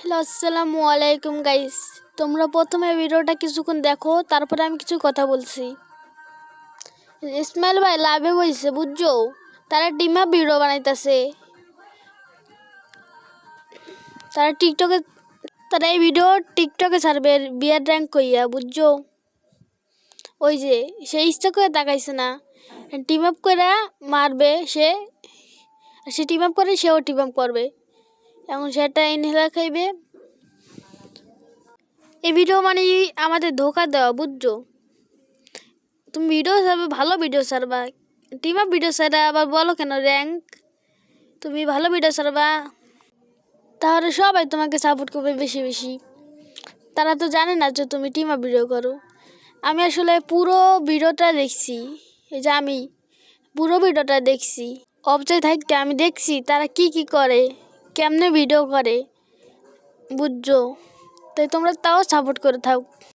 Hello, আসসালামু আলাইকুম guys তোমরা প্রথমে ভিডিওটা কিছুক্ষণ দেখো, তারপরে আমি কিছু কথা বলছি। ইসমাইল ভাই লাভে বইছে, বুঝছ? তারা টিমে ভিডিও বানাইতেছে। তারা টিকটকে তারা এই ভিডিও টিকটকে ছাড়বে, বিয়ার র্যাঙ্ক কইয়া, বুঝছ? ওই যে, সে ইচ্ছা করে তাকাইছে না। টিম আপ করে মারবে সে সে টিম আপ করে সেও টিম আপ করবে। এখন সেটা ইনহেলার খাইবে। এই ভিডিও মানে আমাদের ধোকা দেওয়া, বুঝছ? তুমি ভিডিও ছাড়বে, ভালো ভিডিও ছাড়বা। টিম আপ ভিডিও ছাড়া আবার বলো কেন র্যাঙ্ক তুমি ভালো ভিডিও ছাড়বা। তাহলে সবাই তোমাকে সাপোর্ট করবে বেশি বেশি। তারা তো জানে না যে তুমি টিম আপ ভিডিও করো। আমি আসলে পুরো ভিডিওটা দেখছি। এই যে আমি পুরো ভিডিওটা দেখছি। অবজয় থাকতে আমি দেখছি তারা কি কি করে। কেমনে ভিডিও করে? বুঝছ? তাই তোমরা তাও সাপোর্ট করে থাক।